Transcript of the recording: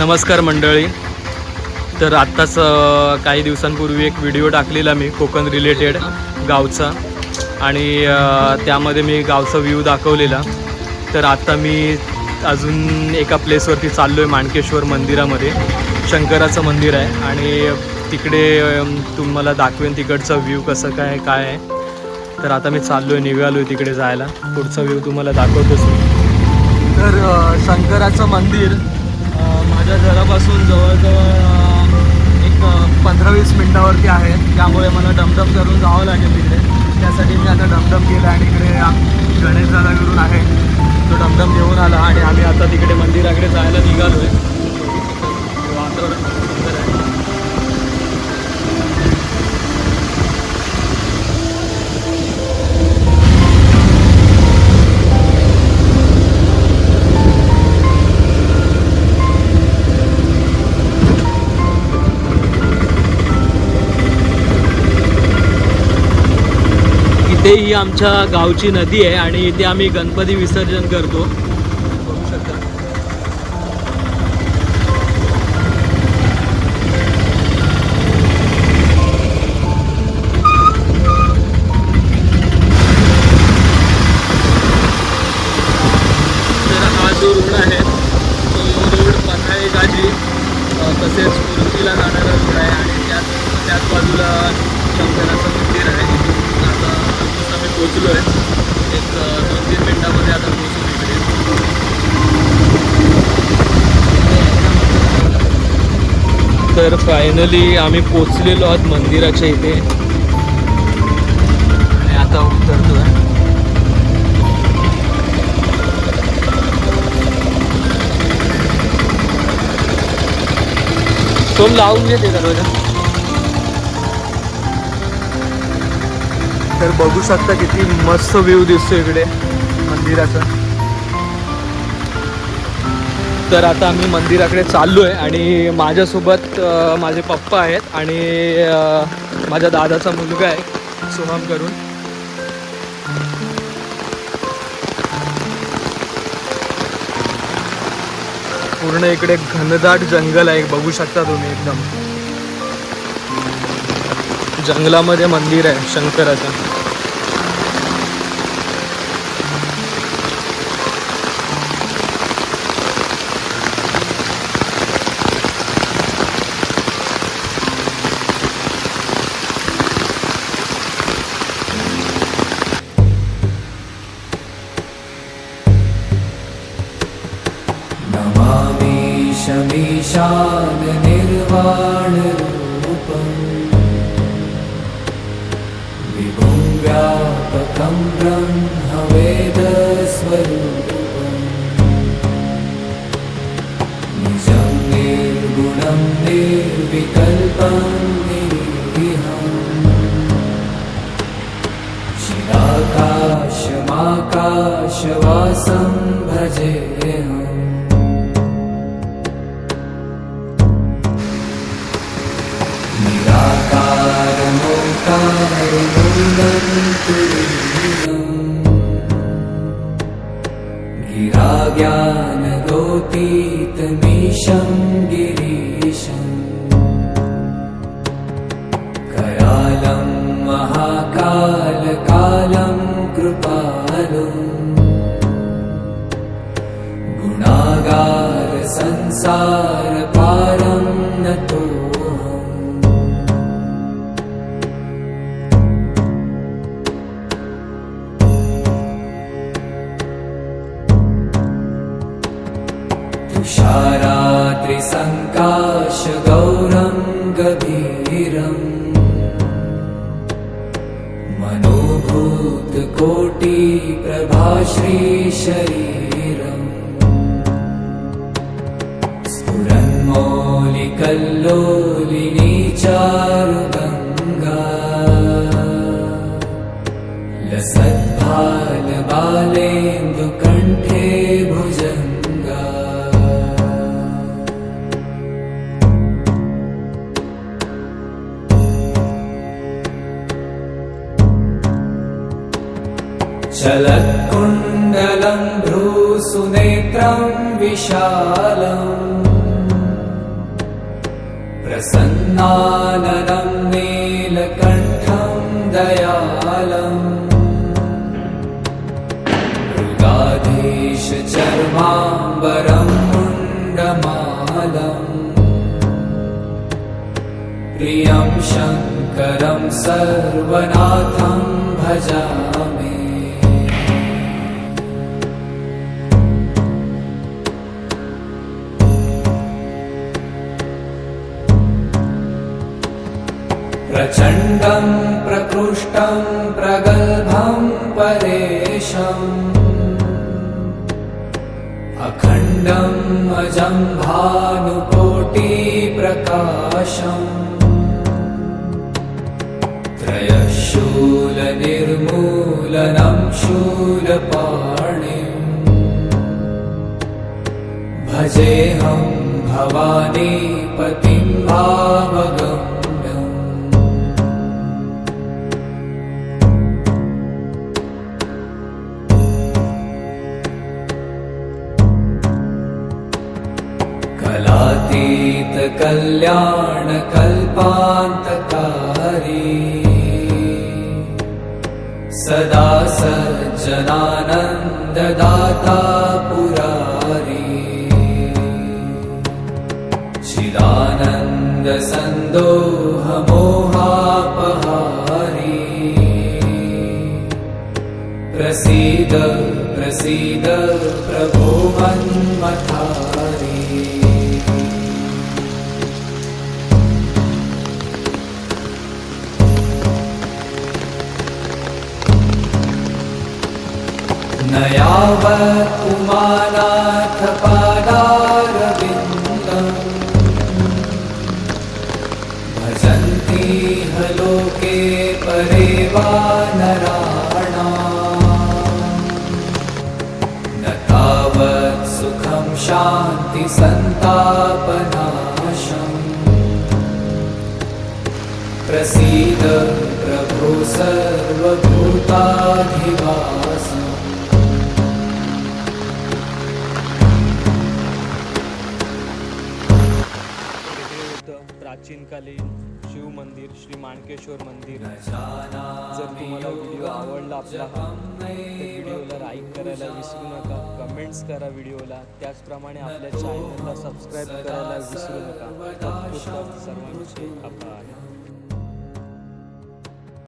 नमस्कार मंडळी. तर आत्ताच काही दिवसांपूर्वी एक व्हिडिओ टाकलेला मी कोकण रिलेटेड गावचा. आणि त्यामध्ये मी गावचा व्ह्यू दाखवलेला. तर आत्ता मी अजून एका प्लेसवरती चाललो आहे माणकेश्वर मंदिरामध्ये. शंकराचं मंदिर आहे. आणि तिकडे तुम्हाला दाखवेन तिकडचा व्ह्यू कसं काय काय आहे. तर आता मी चाललो आहे निघालो आहे तिकडे जायला. पुढचा व्ह्यू तुम्हाला दाखवतोच मी. तर शंकराचं मंदिर आमच्या घरापासून जवळजवळ एक पंधरा वीस मिनटावरती आहे. त्यामुळे मला डमडम करून जावं लागेल तिकडे त्यासाठी मी आता डमडम केलं आणि इकडे गणेश गणेश दादाकडून आहे. तो डमडम घेऊन आला आणि आम्ही आता तिकडे मंदिराकडे जायला निघालो आहे ही आमच्या गावची नदी आहे आणि इथे आम्ही गणपती विसर्जन करतो बघू शकता तर हा जो रोड आहे तो रोड पन्हाळे गाजी अ, तसेच कुर्तीला जाणारा रोड आहे आणि त्याच त्याच बाजूला शंकराचं मंदिर आहे आता ऑलमोस्ट आम्ही पोचलो आहे एक अ, दोन तीन मिनटामध्ये आता पोचू तिकडे तर फायनली आम्ही पोचलेलो आहोत मंदिराच्या इथे. आणि आता उतरतो आहे तो लावून घेते दरवाजा. तर बघू शकता किती मस्त व्ह्यू दिसतो इकडे मंदिराचा. तर आता आम्ही मंदिराकडे चाललो आहे आणि माझ्यासोबत माझे पप्पा आहेत आणि माझ्या दादाचा मुलगा आहे सोहम करून. पूर्ण इकडे घनदाट जंगल आहे बघू शकता तुम्ही एकदम. जंगलामध्ये मंदिर आहे शंकराचं. नमामि शमीशान निर्वाणरूपम् विभुं व्यापकं ब्रह्मवेदस्वरूपम्। निजं निर्गुणं निर्विकल्पं निरीहम्। चिराकाशमाकाशवासं भजेऽहम् गिराज्ञानगोतीतमीशं गिरीशम् कयालं महाकालकालं कृपालुम् गुणागार संसार तुषारात्रिसङ्काशगौरं गभीरम् मनोभूतकोटिप्रभाश्रीशरीरम्। स्फुरन्मौलिकल्लोलिनी चारुगङ्गा लसद्भालबालेन्दुकण्ठे भुजङ्गा चलत्कुण्डलं भ्रूसुनेत्रं विशालम् प्रसन्नाननं नीलकण्ठं दयालम् मृगाधीशचर्माम्बरं मुण्डमालम् प्रियं शङ्करं सर्वनाथं भजामि प्रचण्डं प्रकृष्टं प्रगल्भं परेशम्। अखण्डम् अजं भानुकोटिप्रकाशम् त्रयशूलनिर्मूलनं शूलपाणिम्। भजेऽहं भवानी पतिं कलातीत कल्याण कल्पान्तकारी। सदा सज्जनानन्ददाता पुरारी। चिदानन्द सन्दोहमोहापहारी प्रसीद प्रसीद प्रभो मन्मथारी न यावत् उमानाथ पादारविन्दम् भजन्ति ह परे वा नराणाम् न तावत् सुखं शान्ति सन्तापनाशम्। प्रसीद प्रभो सर्वभूताधिवासम् प्राचीनकालीन शिव मंदिर श्री माणकेश्वर मंदिर. जर तुम्हाला व्हिडिओ आवडला आपला हा तर व्हिडिओला लाईक करायला विसरू नका. कमेंट्स करा व्हिडिओला त्याचप्रमाणे आपल्या चॅनलला सबस्क्राईब करायला विसरू नका. सर्वांचे आभार.